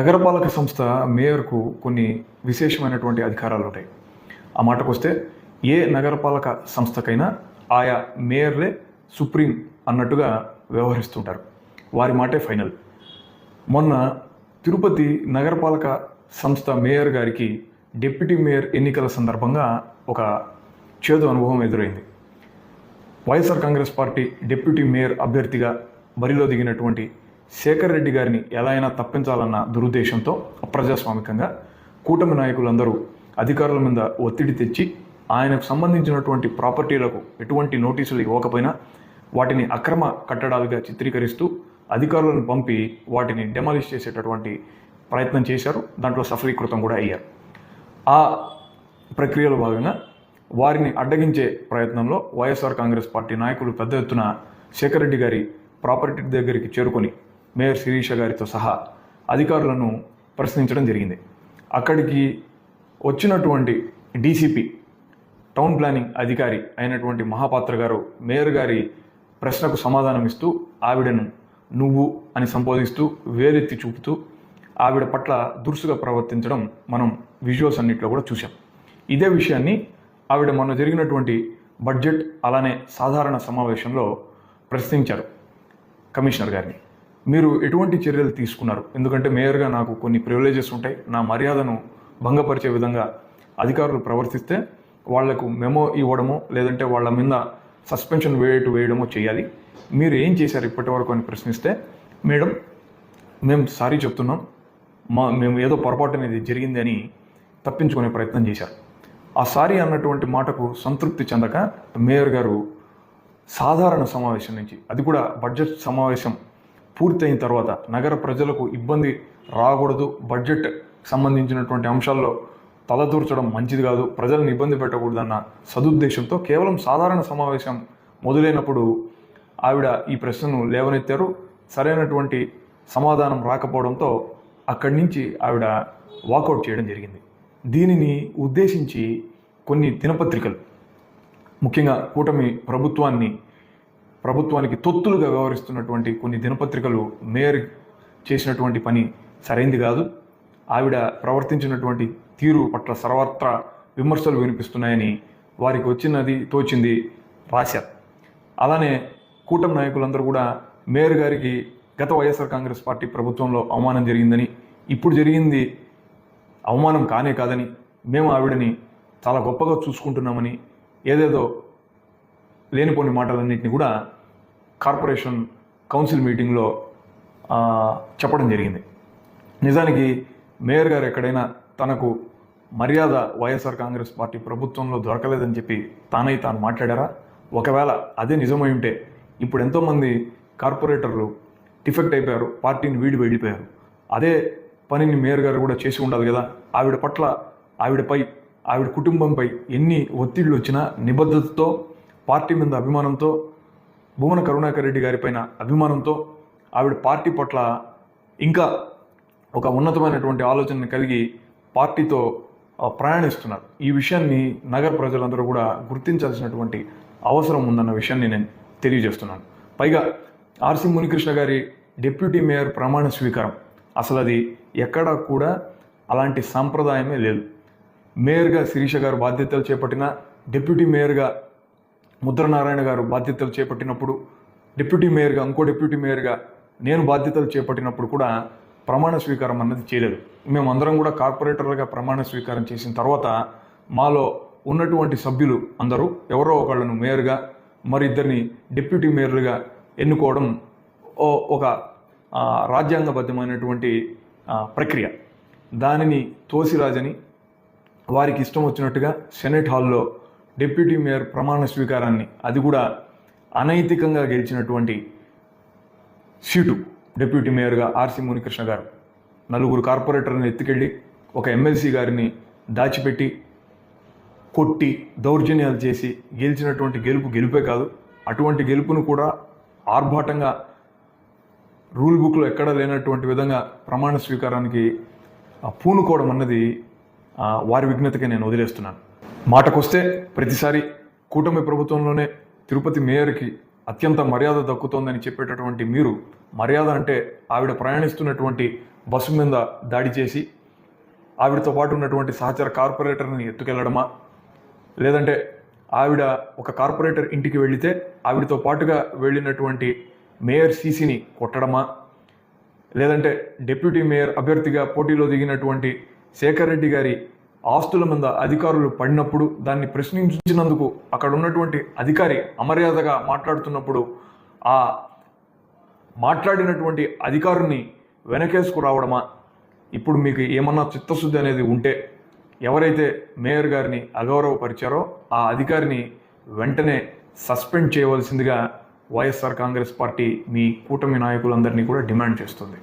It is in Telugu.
నగరపాలక సంస్థ మేయర్కు కొన్ని విశేషమైనటువంటి అధికారాలు ఉంటాయి. ఆ మాటకు వస్తే ఏ నగరపాలక సంస్థకైనా ఆయా మేయర్లే సుప్రీం అన్నట్టుగా వ్యవహరిస్తుంటారు. వారి మాటే ఫైనల్. మొన్న తిరుపతి నగరపాలక సంస్థ మేయర్ గారికి డిప్యూటీ మేయర్ ఎన్నికల సందర్భంగా ఒక చేదు అనుభవం ఎదురైంది. YSR Congress party deputy mayor అభ్యర్థిగా బరిలో దిగినటువంటి శేఖర్ రెడ్డి గారిని ఎలా అయినా తప్పించాలన్న దురుద్దేశంతో అప్రజాస్వామికంగా కూటమి నాయకులందరూ అధికారుల మీద ఒత్తిడి తెచ్చి ఆయనకు సంబంధించినటువంటి ప్రాపర్టీలకు ఎటువంటి నోటీసులు ఇవ్వకపోయినా వాటిని అక్రమ కట్టడాలుగా చిత్రీకరిస్తూ అధికారులను పంపి వాటిని డెమాలిష్ చేసేటటువంటి ప్రయత్నం చేశారు. దాంట్లో సఫలీకృతం కూడా అయ్యారు. ఆ ప్రక్రియలో భాగంగా వారిని అడ్డగించే ప్రయత్నంలో వైఎస్ఆర్ కాంగ్రెస్ పార్టీ నాయకులు పెద్ద ఎత్తున శేఖర్ రెడ్డి గారి ప్రాపర్టీ దగ్గరికి చేరుకొని మేయర్ శిరీష గారితో సహా అధికారులను ప్రశ్నించడం జరిగింది. అక్కడికి వచ్చినటువంటి డీసీపీ టౌన్ ప్లానింగ్ అధికారి అయినటువంటి మహాపాత్ర గారు మేయర్ గారి ప్రశ్నకు సమాధానం ఇస్తూ ఆవిడను నువ్వు అని సంబోధిస్తూ వేరెత్తి చూపుతూ ఆవిడ పట్ల దురుసుగా ప్రవర్తించడం మనం విజువల్స్ అన్నింటిలో కూడా చూసాం ఇదే విషయాన్ని ఆవిడ మొన్న జరిగినటువంటి బడ్జెట్ అలానే సాధారణ సమావేశంలో ప్రశ్నించారు కమిషనర్ గారిని. మీరు ఎటువంటి చర్యలు తీసుకున్నారు? ఎందుకంటే మేయర్గా నాకు కొన్ని ప్రివిలేజెస్ ఉంటాయి. నా మర్యాదను భంగపరిచే విధంగా అధికారులు ప్రవర్తిస్తే వాళ్ళకు మెమో ఇవ్వడమో లేదంటే వాళ్ళ మీద సస్పెన్షన్ వేయటు వేయడమో చేయాలి. మీరు ఏం చేశారు ఇప్పటి వరకు అని ప్రశ్నిస్తే మేడం మేము సారీ చెప్తున్నాం. మా మేము ఏదో పొరపాటు అనేది జరిగింది అని తప్పించుకునే ప్రయత్నం చేశారు. ఆ సారీ అన్నటువంటి మాటకు సంతృప్తి చెందక మేయర్ గారు సాధారణ సమావేశం నుంచి అది కూడా బడ్జెట్ సమావేశం పూర్తయిన తర్వాత నగర ప్రజలకు ఇబ్బంది రాకూడదు. బడ్జెట్ సంబంధించినటువంటి అంశాల్లో తలదూర్చడం మంచిది కాదు. ప్రజలను ఇబ్బంది పెట్టకూడదన్న సదుద్దేశంతో కేవలం సాధారణ సమావేశం మొదలైనప్పుడు ఆవిడ ఈ ప్రశ్నను లేవనెత్తారు. సరైనటువంటి సమాధానం రాకపోవడంతో అక్కడి నుంచి ఆవిడ వాకౌట్ చేయడం జరిగింది. దీనిని ఉద్దేశించి కొన్ని దినపత్రికలు ముఖ్యంగా కూటమి ప్రభుత్వాన్ని ప్రభుత్వానికి తొత్తులుగా వ్యవహరిస్తున్నటువంటి కొన్ని దినపత్రికలు మేయర్ చేసినటువంటి పని సరైంది కాదు. ఆవిడ ప్రవర్తించినటువంటి తీరు పట్ల సర్వత్రా విమర్శలు వినిపిస్తున్నాయని వారికి వచ్చినది తోచింది రాశారు అలానే కూటమి నాయకులందరూ కూడా మేయర్ గారికి గత వైఎస్ఆర్ కాంగ్రెస్ పార్టీ ప్రభుత్వంలో అవమానం జరిగిందని ఇప్పుడు జరిగింది అవమానం కానే కాదని మేము ఆవిడని చాలా గొప్పగా చూసుకుంటున్నామని ఏదేదో లేనిపోని మాటలన్నింటినీ కూడా కార్పొరేషన్ కౌన్సిల్ మీటింగ్లో చెప్పడం జరిగింది. నిజానికి మేయర్ గారు ఎక్కడైనా తనకు మర్యాద వైఎస్ఆర్ కాంగ్రెస్ పార్టీ ప్రభుత్వంలో దొరకలేదని చెప్పి తానై తాను మాట్లాడారా? ఒకవేళ అదే నిజమై ఉంటే ఇప్పుడు ఎంతోమంది కార్పొరేటర్లు డిఫెక్ట్ అయిపోయారు పార్టీని వీడి వెళ్ళిపోయారు అదే పనిని మేయర్ గారు కూడా చేసి ఉండదు కదా? ఆవిడ పట్ల ఆవిడపై ఆవిడ కుటుంబంపై ఎన్ని ఒత్తిళ్ళు వచ్చినా నిబద్ధతతో పార్టీ మీద అభిమానంతో భువన కరుణాకర్ రెడ్డి గారిపైన అభిమానంతో ఆవిడ పార్టీ పట్ల ఇంకా ఒక ఉన్నతమైనటువంటి ఆలోచనను కలిగి పార్టీతో ప్రయాణిస్తున్నారు. ఈ విషయాన్ని నగర ప్రజలందరూ కూడా గుర్తించాల్సినటువంటి అవసరం ఉందన్న విషయాన్ని నేను తెలియజేస్తున్నాను. పైగా ఆర్సి మునికృష్ణ గారి డిప్యూటీ మేయర్ ప్రమాణ స్వీకారం. అసలు అది ఎక్కడా కూడా అలాంటి సాంప్రదాయమే లేదు. మేయర్గా శిరీష గారు బాధ్యతలు చేపట్టిన డిప్యూటీ మేయర్గా ముద్రనారాయణ గారు బాధ్యతలు చేపట్టినప్పుడు డిప్యూటీ మేయర్గా ఇంకో డిప్యూటీ మేయర్గా నేను బాధ్యతలు చేపట్టినప్పుడు కూడా ప్రమాణ స్వీకారం అన్నది చేయలేదు. మేమందరం కూడా కార్పొరేటర్లుగా ప్రమాణ స్వీకారం చేసిన తర్వాత మాలో ఉన్నటువంటి సభ్యులు అందరూ ఎవరో ఒకళ్ళను మేయర్గా మరి ఇద్దరిని డిప్యూటీ మేయర్లుగా ఎన్నుకోవడం ఓ- ఒక రాజ్యాంగబద్ధమైనటువంటి ప్రక్రియ. దానిని తోసిరాజని వారికి ఇష్టం వచ్చినట్టుగా సెనెట్ హాల్లో డిప్యూటీ మేయర్ ప్రమాణ స్వీకారాన్ని అది కూడా అనైతికంగా గెలిచినటువంటి సీటు డిప్యూటీ మేయర్గా ఆర్సి మునికృష్ణ గారు. నలుగురు కార్పొరేటర్ని ఎత్తుకెళ్ళి ఒక ఎమ్మెల్సీ గారిని దాచిపెట్టి కొట్టి దౌర్జన్యాలు చేసి గెలిచినటువంటి గెలుపు గెలుపే కాదు అటువంటి గెలుపును కూడా ఆర్భాటంగా రూల్ బుక్లో ఎక్కడా లేనటువంటి విధంగా ప్రమాణ స్వీకారానికి పూనుకోవడం అన్నది వారి విఘ్నతకే నేను వదిలేస్తున్నాను. మాటకొస్తే ప్రతిసారి కూటమి ప్రభుత్వంలోనే తిరుపతి మేయర్కి అత్యంత మర్యాద దక్కుతోందని చెప్పేటటువంటి మీరు మర్యాద అంటే ఆవిడ ప్రయాణిస్తున్నటువంటి బస్సు మీద దాడి చేసి ఆవిడతో పాటు ఉన్నటువంటి సహచర కార్పొరేటర్ని ఎత్తుకెళ్ళడమా? లేదంటే ఆవిడ ఒక కార్పొరేటర్ ఇంటికి వెళితే ఆవిడతో పాటుగా వెళ్ళినటువంటి మేయర్ సీసీని కొట్టడమా? లేదంటే డిప్యూటీ మేయర్ అభ్యర్థిగా పోటీలో దిగినటువంటి శేఖర్ రెడ్డి గారి ఆస్తుల మీద అధికారులు పడినప్పుడు దాన్ని ప్రశ్నించినందుకు అక్కడ ఉన్నటువంటి అధికారి అమర్యాదగా మాట్లాడుతున్నప్పుడు ఆ మాట్లాడినటువంటి అధికారుని వెనకేసుకురావడమా ఇప్పుడు మీకు ఏమన్నా చిత్తశుద్ధి అనేది ఉంటే ఎవరైతే మేయర్ గారిని అగౌరవపరిచారో ఆ అధికారిని వెంటనే సస్పెండ్ చేయవలసిందిగా వైఎస్ఆర్ కాంగ్రెస్ పార్టీ మీ కూటమి నాయకులందరినీ కూడా డిమాండ్ చేస్తుంది.